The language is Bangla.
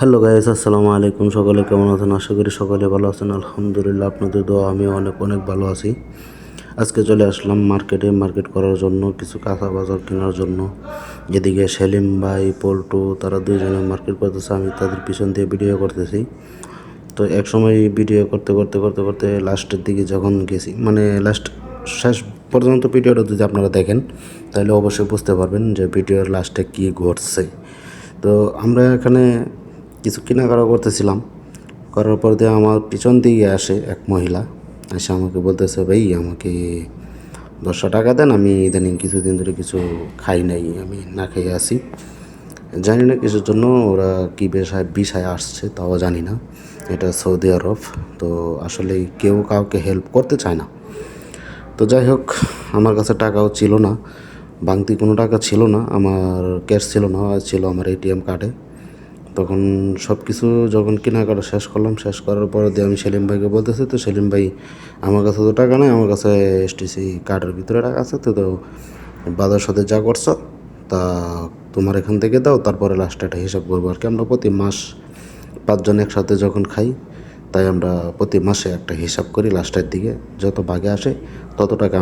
হ্যালো গাইস আসসালামু আলাইকুম। সকলে কেমন আছেন? আশা করি সকলে ভালো আছেন। আলহামদুলিল্লাহ, আপনাদের দোয়া আমি অনেক অনেক ভালো আছি। আজকে চলে আসলাম মার্কেটে মার্কেট করার জন্য, কিছু কাঁচা বাজার কেনার জন্য। এদিকে সেলিম ভাই, পল্টু, তারা দুইজনে মার্কেট করতেছে। আমি তাদের পিছন দিয়ে ভিডিও করতেছি। তো এক সময় ভিডিও করতে করতে করতে করতে লাস্টের দিকে যখন গেছি মানে লাস্ট শেষ পর্যন্ত ভিডিওটা যদি আপনারা দেখেন, তাহলে অবশ্যই বুঝতে পারবেন যে ভিডিওর লাস্টে কী ঘটছে। তো আমরা এখানে কিছু কেনাকাটা করতেছিলাম। করার পর দিয়ে আমার পিছন দিকে আসে এক মহিলা। এসে আমাকে বলতেছে, ভাই, আমাকে দশশো টাকা দেন, আমি ইদানিং কিছুদিন ধরে কিছু খাই নাই, আমি না খেয়ে আসি জানি না কিছুর জন্য, ওরা কী বিষয় বিষায় আসছে, তাও জানি না। এটা সৌদি আরব, তো আসলে কেউ কাউকে হেল্প করতে চায় না। তো যাই হোক, আমার কাছে টাকাও ছিল না। বাংতি কোনো টাকা ছিল না, আমার ক্যাশ ছিল না, ছিল আমার এটিএম কার্ডে তখন সব কিছু যখন কেনাকাটা শেষ করলাম, শেষ করার পরে দিয়ে আমি সেলিম ভাইকে বলতেছি, তো সেলিম ভাই, আমার কাছে তো টাকা নেই, আমার কাছে এস এসটিসি কার্ডের ভিতরে টাকা আছে, তো তো বাজার সাথে যা করছ, তা তোমার এখান থেকে দাও, তারপরে লাস্টে একটা হিসাব করব আর কি। আমরা প্রতি মাস পাঁচজন একসাথে যখন খাই, তাই আমরা প্রতি মাসে একটা হিসাব করি লাস্টের দিকে যত ভাগে আসে, তত টাকা